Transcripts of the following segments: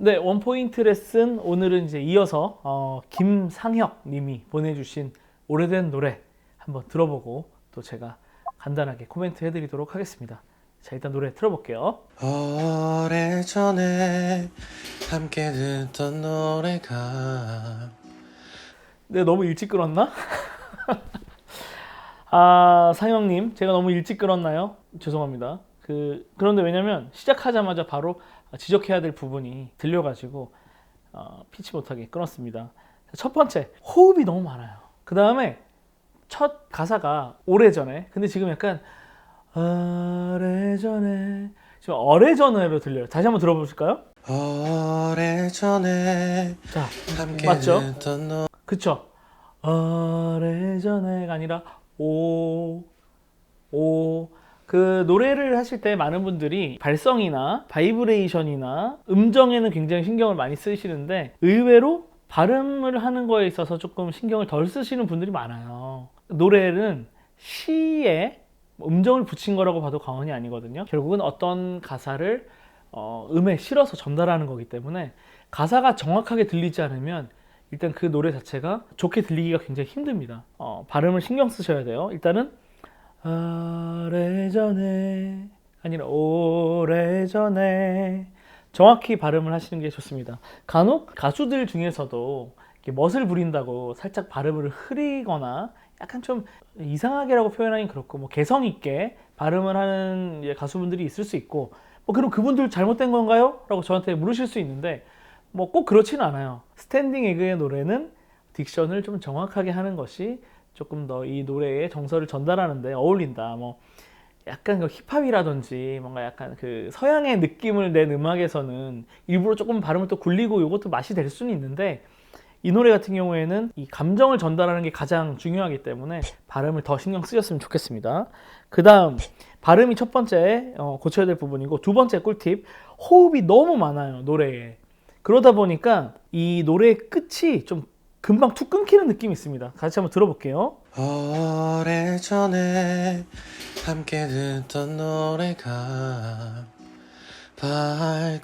네, 원포인트 레슨 오늘은 이제 이어서 어, 김상혁 님이 보내주신 오래된 노래 한번 들어보고 또 제가 간단하게 코멘트 해드리도록 하겠습니다. 자, 일단 노래 들어볼게요. 오래전에 함께 듣던 노래가 네, 너무 일찍 끊었나? 아, 상영님, 제가 너무 일찍 끊었나요? 죄송합니다. 그, 그런데 왜냐면 시작하자마자 바로 지적해야 될 부분이 들려가지고 어, 피치 못하게 끊었습니다. 첫 번째, 호흡이 너무 많아요. 그 다음에 첫 가사가 오래전에, 근데 지금 약간 오래전에, 지금 오래전에로 들려요. 다시 한번 들어보실까요? 오래전에 자, 맞죠? 그쵸? 오래전에가 아니라 오, 오. 그 노래를 하실 때 많은 분들이 발성이나 바이브레이션이나 음정에는 굉장히 신경을 많이 쓰시는데 의외로 발음을 하는 거에 있어서 조금 신경을 덜 쓰시는 분들이 많아요. 노래는 시에 음정을 붙인 거라고 봐도 과언이 아니거든요. 결국은 어떤 가사를 어, 음에 실어서 전달하는 거기 때문에 가사가 정확하게 들리지 않으면 일단 그 노래 자체가 좋게 들리기가 굉장히 힘듭니다. 어, 발음을 신경 쓰셔야 돼요. 일단은 오래전에 아니라 오래전에 정확히 발음을 하시는 게 좋습니다. 간혹 가수들 중에서도 멋을 부린다고 살짝 발음을 흐리거나 약간 좀 이상하게라고 표현하긴 그렇고 뭐 개성 있게 발음을 하는 가수분들이 있을 수 있고 뭐 그럼 그분들 잘못된 건가요? 라고 저한테 물으실 수 있는데 뭐 꼭 그렇지는 않아요. 스탠딩 에그의 노래는 딕션을 좀 정확하게 하는 것이 조금 더 이 노래의 정서를 전달하는데 어울린다. 뭐 약간 그 힙합이라든지 뭔가 약간 그 서양의 느낌을 낸 음악에서는 일부러 조금 발음을 또 굴리고 이것도 맛이 될 수는 있는데 이 노래 같은 경우에는 이 감정을 전달하는 게 가장 중요하기 때문에 발음을 더 신경 쓰셨으면 좋겠습니다. 그 다음 발음이 첫 번째 어, 고쳐야 될 부분이고 두 번째 꿀팁 호흡이 너무 많아요 노래에 그러다 보니까 이 노래의 끝이 좀 금방 툭 끊기는 느낌이 있습니다. 같이 한번 들어볼게요. 오래전에 함께 듣던 노래가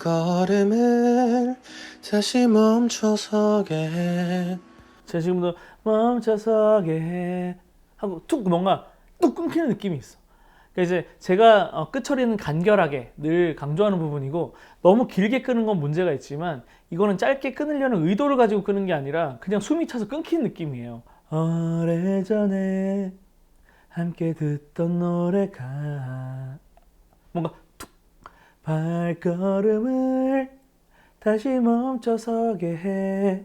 발걸음을 다시 멈춰서게 해 제가 지금도 멈춰서게 해 하고 툭 뭔가 뚝 끊기는 느낌이 있어. 그러니까 이제 제가 어, 끝처리는 간결하게 늘 강조하는 부분이고 너무 길게 끄는 건 문제가 있지만 이거는 짧게 끊으려는 의도를 가지고 끄는 게 아니라 그냥 숨이 차서 끊기는 느낌이에요. 오래전에 함께 듣던 노래가 뭔가 툭 발걸음을 다시 멈춰서게 해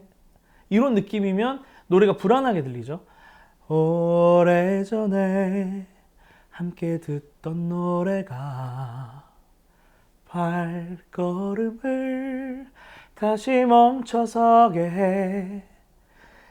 이런 느낌이면 노래가 불안하게 들리죠. 오래전에 함께 듣던 노래가 발걸음을 다시 멈춰서게 해.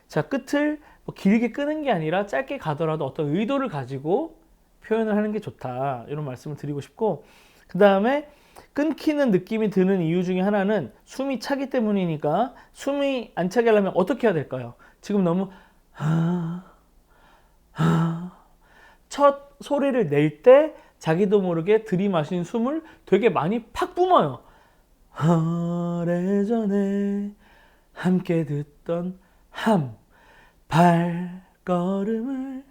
자, 끝을 뭐 길게 끄는 게 아니라 짧게 가더라도 어떤 의도를 가지고 표현을 하는 게 좋다. 이런 말씀을 드리고 싶고, 그 다음에 끊기는 느낌이 드는 이유 중에 하나는 숨이 차기 때문이니까 숨이 안 차게 하려면 어떻게 해야 될까요? 지금 너무 첫 소리를 낼 때 자기도 모르게 들이마신 숨을 되게 많이 팍 뿜어요. 오래전에 함께 듣던 함 발걸음을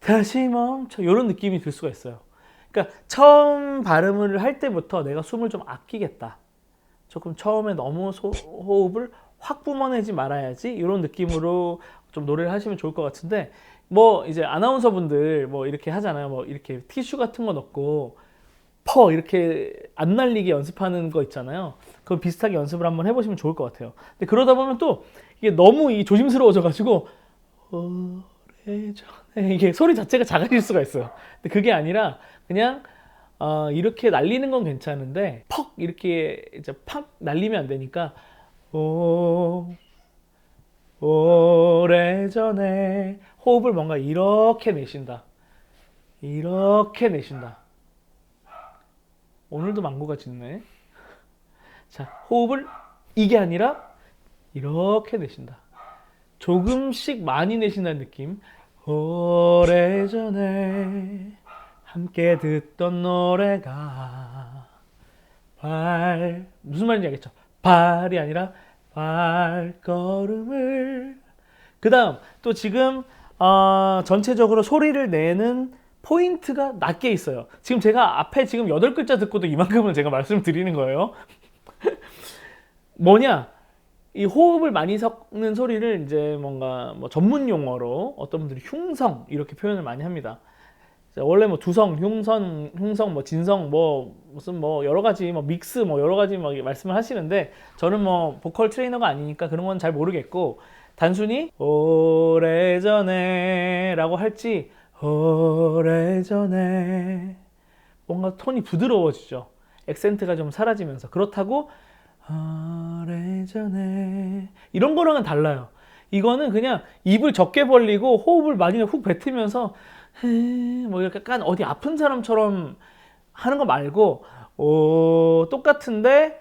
다시 멈춰 이런 느낌이 들 수가 있어요. 그러니까 처음 발음을 할 때부터 내가 숨을 좀 아끼겠다. 조금 처음에 너무 소, 호흡을 확 뿜어내지 말아야지 이런 느낌으로 좀 노래를 하시면 좋을 것 같은데 뭐 이제 아나운서 분들 뭐 이렇게 하잖아요. 뭐 이렇게 티슈 같은 거 넣고 퍼 이렇게 안 날리게 연습하는 거 있잖아요. 그거 비슷하게 연습을 한번 해보시면 좋을 것 같아요. 근데 그러다 보면 또 이게 너무 이 조심스러워져가지고 오래전에 이게 소리 자체가 작아질 수가 있어요. 근데 그게 아니라 그냥 어, 이렇게 날리는 건 괜찮은데 퍽 이렇게 이제 팍 날리면 안 되니까 오 오래전에 호흡을 뭔가 이렇게 내쉰다. 이렇게 내쉰다. 오늘도 망고가 짖네. 자, 호흡을 이게 아니라 이렇게 내쉰다. 조금씩 많이 내쉰다는 느낌. 오래전에 함께 듣던 노래가 발 무슨 말인지 알겠죠? 발이 아니라 발걸음을 그 다음 또 지금 어, 전체적으로 소리를 내는 포인트가 낮게 있어요. 지금 제가 앞에 지금 여덟 글자 듣고도 이만큼은 제가 말씀드리는 거예요. 뭐냐? 이 호흡을 많이 섞는 소리를 이제 뭔가 뭐 전문 용어로 어떤 분들이 흉성 이렇게 표현을 많이 합니다. 자, 원래 뭐 두성, 흉선, 흉성, 뭐 진성, 뭐 무슨 뭐 여러 가지 뭐 믹스 뭐 여러 가지 막 말씀을 하시는데 저는 뭐 보컬 트레이너가 아니니까 그런 건 잘 모르겠고 단순히 오래전에 라고 할지 오래전에 뭔가 톤이 부드러워지죠. 액센트가 좀 사라지면서 그렇다고 오래전에 이런 거랑은 달라요. 이거는 그냥 입을 적게 벌리고 호흡을 많이 훅 뱉으면서 헤, 뭐 이렇게 약간 어디 아픈 사람처럼 하는 거 말고 오, 똑같은데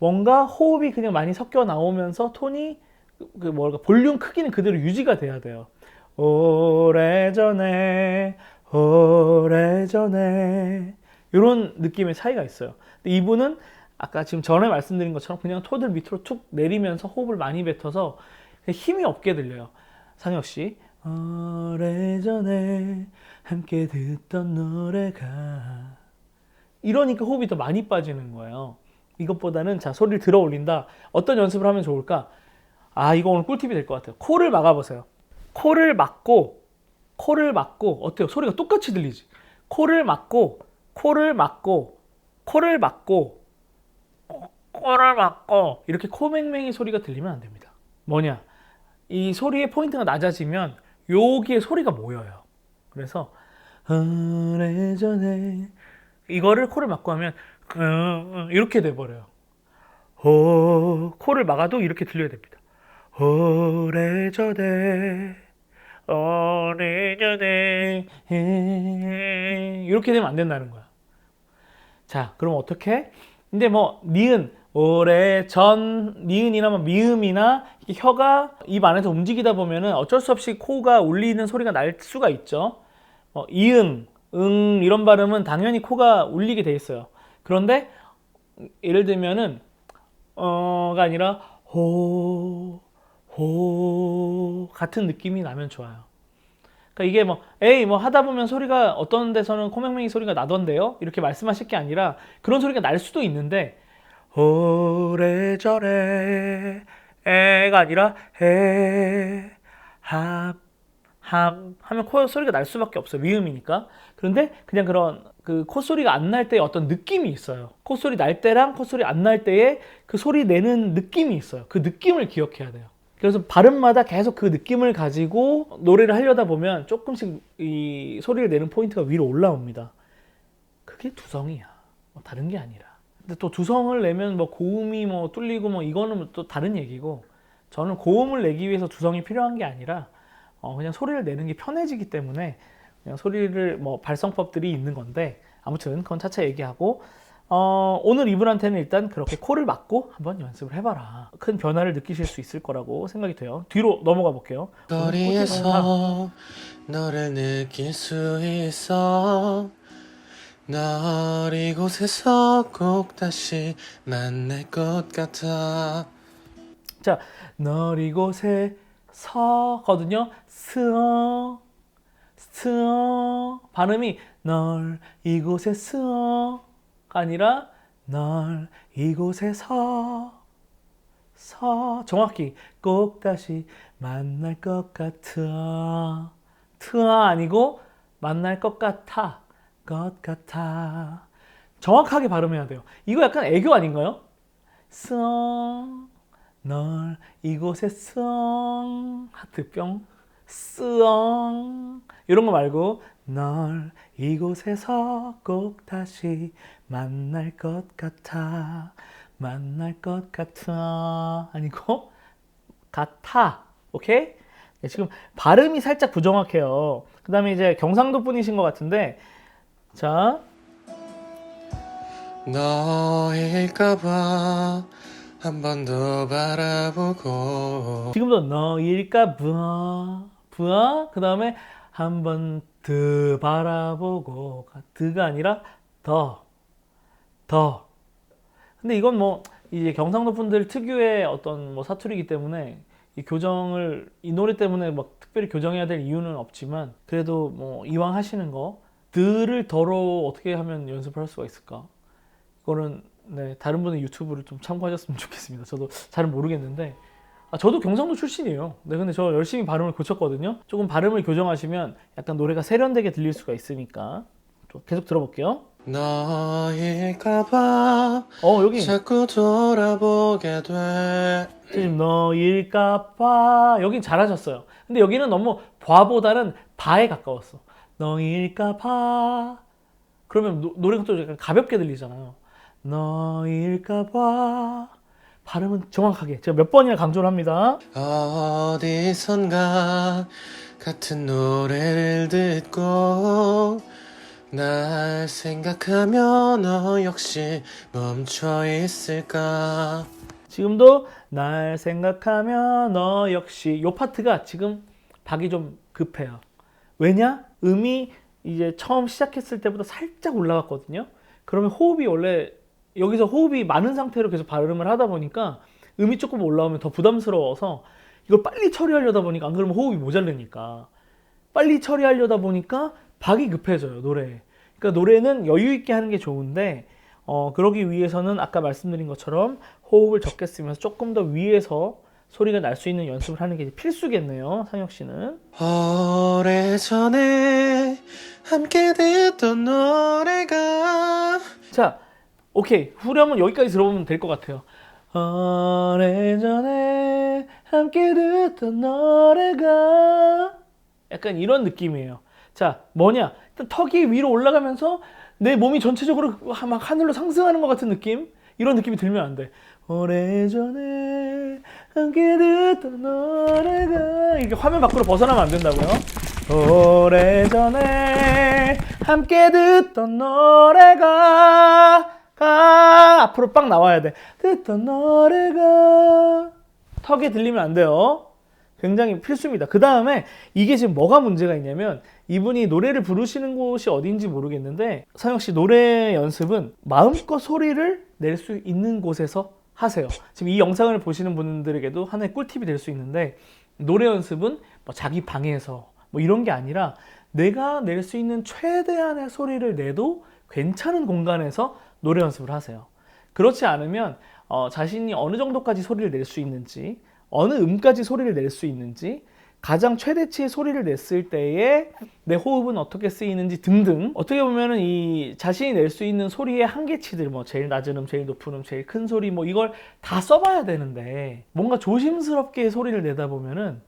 뭔가 호흡이 그냥 많이 섞여 나오면서 톤이 그- 그 뭐랄까 볼륨 크기는 그대로 유지가 돼야 돼요. 오래전에 오래전에 이런 느낌의 차이가 있어요. 이분은 아까 지금 전에 말씀드린 것처럼 그냥 토들 밑으로 툭 내리면서 호흡을 많이 뱉어서 힘이 없게 들려요. 상혁 씨. 오래전에 함께 듣던 노래가 이러니까 호흡이 더 많이 빠지는 거예요. 이것보다는 자 소리를 들어 올린다. 어떤 연습을 하면 좋을까? 아 이거 오늘 꿀팁이 될 것 같아요. 코를 막아보세요. 코를 막고 코를 막고 어때요? 소리가 똑같이 들리지? 코를 막고 코를 막고 코를 막고 코- 코를 막고 이렇게 코맹맹이 소리가 들리면 안 됩니다. 뭐냐? 이 소리의 포인트가 낮아지면 여기에 소리가 모여요. 그래서 오래전에 이거를 코를 막고 하면 그, 이렇게 돼버려요. 오, 코를 막아도 이렇게 들려야 됩니다. 오래전에 오래전에 이렇게 되면 안 된다는 거야. 자, 그럼 어떻게? 근데 뭐 니은 오래전 니은이나 뭐 미음이나 혀가 입 안에서 움직이다 보면은 어쩔 수 없이 코가 울리는 소리가 날 수가 있죠. 어, 이응, 응 이런 발음은 당연히 코가 울리게 돼 있어요. 그런데 예를 들면은 어가 아니라 호, 호 같은 느낌이 나면 좋아요. 그러니까 이게 뭐 에이 뭐 하다 보면 소리가 어떤 데서는 코맹맹이 소리가 나던데요? 이렇게 말씀하실 게 아니라 그런 소리가 날 수도 있는데 오래전에 에가 아니라 에함 함 하면 코 소리가 날 수밖에 없어요. 미음이니까. 그런데 그냥 그런 그 콧소리가 안 날 때의 어떤 느낌이 있어요. 콧소리 날 때랑 콧소리 안 날 때의 그 소리 내는 느낌이 있어요. 그 느낌을 기억해야 돼요 그래서 발음마다 계속 그 느낌을 가지고 노래를 하려다 보면 조금씩 이 소리를 내는 포인트가 위로 올라옵니다. 그게 두성이야. 뭐 다른 게 아니라. 근데 또 두성을 내면 뭐 고음이 뭐 뚫리고 뭐 이거는 또 다른 얘기고 저는 고음을 내기 위해서 두성이 필요한 게 아니라 어, 그냥 소리를 내는 게 편해지기 때문에 그냥 소리를 뭐 발성법들이 있는 건데 아무튼 그건 차차 얘기하고 어, 오늘 이분한테는 일단 그렇게 코를 막고 한번 연습을 해봐라 큰 변화를 느끼실 수 있을 거라고 생각이 돼요 뒤로 넘어가 볼게요. 거리에서 너를 느낄 수 있어 널 이곳에서 꼭 다시 만날 것 같아 자, 널 이곳에 서거든요. 스어, 스어. 발음이 널 이곳에 스어가 아니라 널 이곳에 서, 서. 정확히 꼭 다시 만날 것 같아. 트아 아니고 만날 것 같아. 것 같아. 정확하게 발음해야 돼요. 이거 약간 애교 아닌가요? 스어. 널 이곳에 썽 하트뿅 쓰엉 이런 거 말고 널 이곳에서 꼭 다시 만날 것 같아 만날 것 같아. 아니고 같아. 오케이? 네, 지금 발음이 살짝 부정확해요. 그 다음에 이제 경상도 분이신 것 같은데 자. 너일까봐 한 번 더 바라보고. 지금도 너일까 부어 부어 그 다음에 한 번 더 바라보고. 드가 아니라 더 더. 근데 이건 뭐 이제 경상도 분들 특유의 어떤 뭐 사투리이기 때문에 이 교정을 이 노래 때문에 막 특별히 교정해야 될 이유는 없지만 그래도 뭐 이왕 하시는 거 들을 더러 어떻게 하면 연습을 할 수가 있을까? 이거는 네, 다른 분의 유튜브를 좀 참고하셨으면 좋겠습니다. 저도 잘은 모르겠는데 아, 저도 경상도 출신이에요. 네, 근데 저 열심히 발음을 고쳤거든요. 조금 발음을 교정하시면 약간 노래가 세련되게 들릴 수가 있으니까 좀 계속 들어볼게요. 너일까봐 어 여기 자꾸 돌아보게 돼 지금 너일까봐 여긴 잘하셨어요. 근데 여기는 너무 봐보다는 바에 가까웠어. 너일까봐 그러면 노, 노래가 또 약간 가볍게 들리잖아요. 너일까봐 발음은 정확하게 제가 몇 번이나 강조를 합니다. 어디선가 같은 노래를 듣고 날 생각하며 너 역시 멈춰 있을까 지금도 날 생각하면 너 역시 요 파트가 지금 박이 좀 급해요. 왜냐? 음이 이제 처음 시작했을 때보다 살짝 올라갔거든요. 그러면 호흡이 원래 여기서 호흡이 많은 상태로 계속 발음을 하다 보니까 음이 조금 올라오면 더 부담스러워서 이걸 빨리 처리하려다 보니까 안 그러면 호흡이 모자르니까 빨리 처리하려다 보니까 박이 급해져요 노래. 그러니까 노래는 여유 있게 하는 게 좋은데 어, 그러기 위해서는 아까 말씀드린 것처럼 호흡을 적게 쓰면서 조금 더 위에서 소리가 날 수 있는 연습을 하는 게 필수겠네요, 상혁 씨는. 오래전에 함께 듣던 노래가 자, 오케이. 후렴은 여기까지 들어보면 될 것 같아요. 오래전에 함께 듣던 노래가 약간 이런 느낌이에요. 자, 뭐냐? 일단 턱이 위로 올라가면서 내 몸이 전체적으로 막 하늘로 상승하는 것 같은 느낌? 이런 느낌이 들면 안 돼. 오래전에 함께 듣던 노래가 이게 화면 밖으로 벗어나면 안 된다고요? 오래전에 함께 듣던 노래가 가 앞으로 빵 나와야 돼. 듣던 노래가 턱에 들리면 안 돼요. 굉장히 필수입니다. 그 다음에 이게 지금 뭐가 문제가 있냐면 이분이 노래를 부르시는 곳이 어딘지 모르겠는데 상혁 씨 노래 연습은 마음껏 소리를 낼 수 있는 곳에서 하세요. 지금 이 영상을 보시는 분들에게도 하나의 꿀팁이 될 수 있는데 노래 연습은 뭐 자기 방에서 뭐 이런 게 아니라 내가 낼 수 있는 최대한의 소리를 내도 괜찮은 공간에서 노래 연습을 하세요. 그렇지 않으면 어, 자신이 어느 정도까지 소리를 낼 수 있는지 어느 음까지 소리를 낼 수 있는지 가장 최대치의 소리를 냈을 때에 내 호흡은 어떻게 쓰이는지 등등 어떻게 보면은 이 자신이 낼 수 있는 소리의 한계치들 뭐 제일 낮은 음, 제일 높은 음, 제일 큰 소리 뭐 이걸 다 써봐야 되는데 뭔가 조심스럽게 소리를 내다 보면은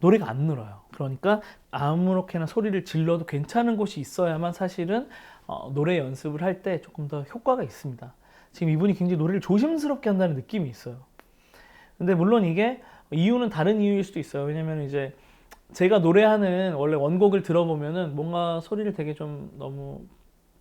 노래가 안 늘어요. 그러니까 아무렇게나 소리를 질러도 괜찮은 곳이 있어야만 사실은 어, 노래 연습을 할 때 조금 더 효과가 있습니다. 지금 이분이 굉장히 노래를 조심스럽게 한다는 느낌이 있어요. 근데 물론 이게 이유는 다른 이유일 수도 있어요. 왜냐면 이제 제가 노래하는 원래 원곡을 들어보면은 뭔가 소리를 되게 좀 너무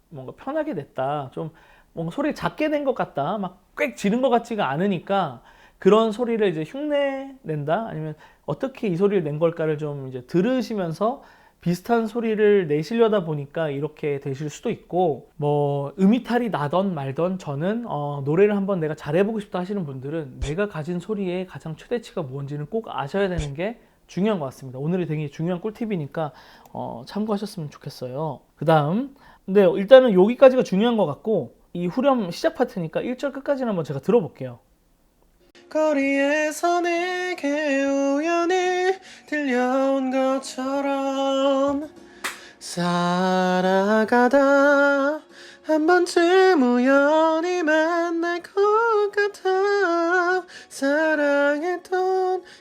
뭔가 편하게 냈다. 좀 뭔가 소리를 작게 낸 것 같다. 막 꽥 지른 것 같지가 않으니까 그런 소리를 이제 흉내 낸다. 아니면 어떻게 이 소리를 낸 걸까를 좀 이제 들으시면서 비슷한 소리를 내시려다 보니까 이렇게 되실 수도 있고 뭐 음이탈이 나던 말던 저는 어, 노래를 한번 내가 잘해보고 싶다 하시는 분들은 내가 가진 소리의 가장 최대치가 뭔지는 꼭 아셔야 되는 게 중요한 것 같습니다. 오늘이 되게 중요한 꿀팁이니까 어, 참고하셨으면 좋겠어요. 그 다음 근데 일단은 여기까지가 중요한 것 같고 이 후렴 시작 파트니까 1절 끝까지는 한번 제가 들어볼게요. 거리에서 내게 우연히 들려온 것처럼 살아가다 한 번쯤 우연히 만날 것 같아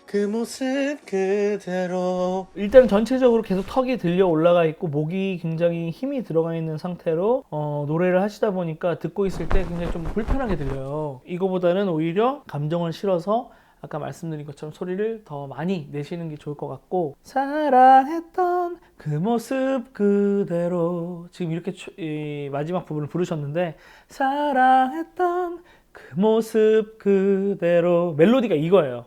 그 모습 그대로 일단 전체적으로 계속 턱이 들려 올라가 있고 목이 굉장히 힘이 들어가 있는 상태로 어, 노래를 하시다 보니까 듣고 있을 때 굉장히 좀 불편하게 들려요. 이거보다는 오히려 감정을 실어서 아까 말씀드린 것처럼 소리를 더 많이 내시는 게 좋을 것 같고 사랑했던 그 모습 그대로 지금 이렇게 추- 이 마지막 부분을 부르셨는데 사랑했던 그 모습 그대로 멜로디가 이거예요.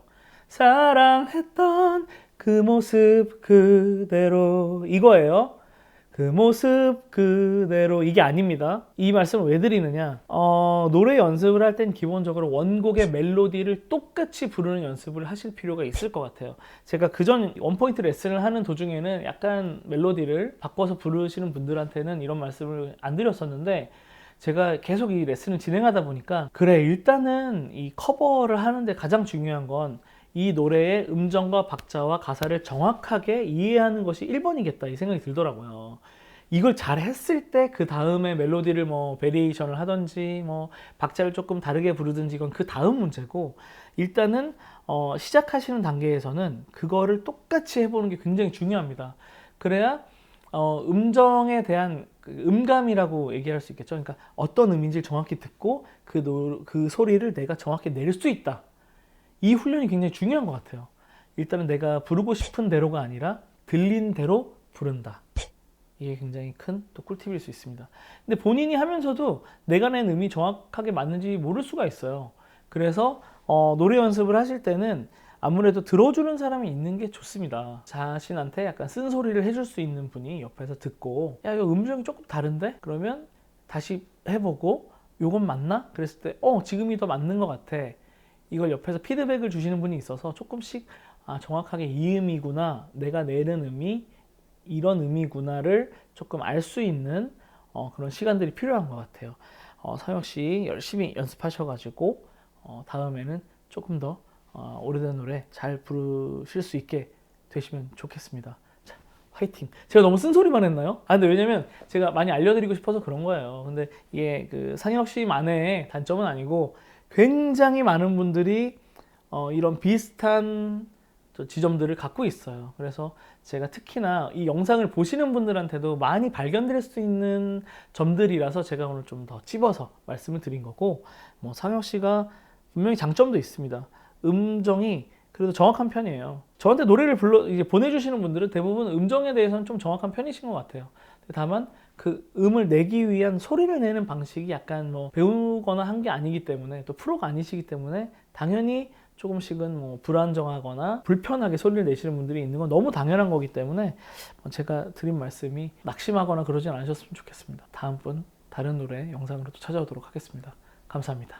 사랑했던 그 모습 그대로 이거예요. 그 모습 그대로 이게 아닙니다. 이 말씀을 왜 드리느냐? 어, 노래 연습을 할 땐 기본적으로 원곡의 멜로디를 똑같이 부르는 연습을 하실 필요가 있을 것 같아요. 제가 그전 원포인트 레슨을 하는 도중에는 약간 멜로디를 바꿔서 부르시는 분들한테는 이런 말씀을 안 드렸었는데 제가 계속 이 레슨을 진행하다 보니까 그래 일단은 이 커버를 하는데 가장 중요한 건 이 노래의 음정과 박자와 가사를 정확하게 이해하는 것이 1번이겠다 이 생각이 들더라고요. 이걸 잘 했을 때 그 다음에 멜로디를 뭐 베리에이션을 하든지 뭐 박자를 조금 다르게 부르든지 이건 그 다음 문제고 일단은 어 시작하시는 단계에서는 그거를 똑같이 해보는 게 굉장히 중요합니다. 그래야 어 음정에 대한 그 음감이라고 얘기할 수 있겠죠. 그러니까 어떤 음인지를 정확히 듣고 그, 노, 그 소리를 내가 정확히 낼 수 있다. 이 훈련이 굉장히 중요한 것 같아요. 일단은 내가 부르고 싶은 대로가 아니라 들린 대로 부른다. 이게 굉장히 큰 또 꿀팁일 수 있습니다. 근데 본인이 하면서도 내가 낸 음이 정확하게 맞는지 모를 수가 있어요. 그래서 어, 노래 연습을 하실 때는 아무래도 들어주는 사람이 있는 게 좋습니다. 자신한테 약간 쓴소리를 해줄 수 있는 분이 옆에서 듣고 야 이거 음정이 조금 다른데? 그러면 다시 해보고 요건 맞나? 그랬을 때 어 지금이 더 맞는 것 같아. 이걸 옆에서 피드백을 주시는 분이 있어서 조금씩 아 정확하게 이 음이구나 내가 내는 음이 이런 의미구나를 조금 알 수 있는 어, 그런 시간들이 필요한 것 같아요. 어, 서영 씨 열심히 연습하셔가지고 어, 다음에는 조금 더 어, 오래된 노래 잘 부르실 수 있게 되시면 좋겠습니다. 자, 화이팅. 제가 너무 쓴소리만 했나요? 아, 근데 왜냐면 제가 많이 알려드리고 싶어서 그런 거예요. 근데 이게 그 상혁 씨만의 단점은 아니고 굉장히 많은 분들이 어, 이런 비슷한 저 지점들을 갖고 있어요. 그래서 제가 특히나 이 영상을 보시는 분들한테도 많이 발견될 수 있는 점들이라서 제가 오늘 좀 더 찝어서 말씀을 드린 거고, 뭐 상혁 씨가 분명히 장점도 있습니다. 음정이 그래도 정확한 편이에요. 저한테 노래를 불러 이제 보내주시는 분들은 대부분 음정에 대해서는 좀 정확한 편이신 것 같아요. 다만 그 음을 내기 위한 소리를 내는 방식이 약간 뭐 배우거나 한 게 아니기 때문에 또 프로가 아니시기 때문에 당연히 조금씩은 뭐 불안정하거나 불편하게 소리를 내시는 분들이 있는 건 너무 당연한 거기 때문에 뭐 제가 드린 말씀이 낙심하거나 그러진 않으셨으면 좋겠습니다. 다음번 다른 노래 영상으로 또 찾아오도록 하겠습니다. 감사합니다.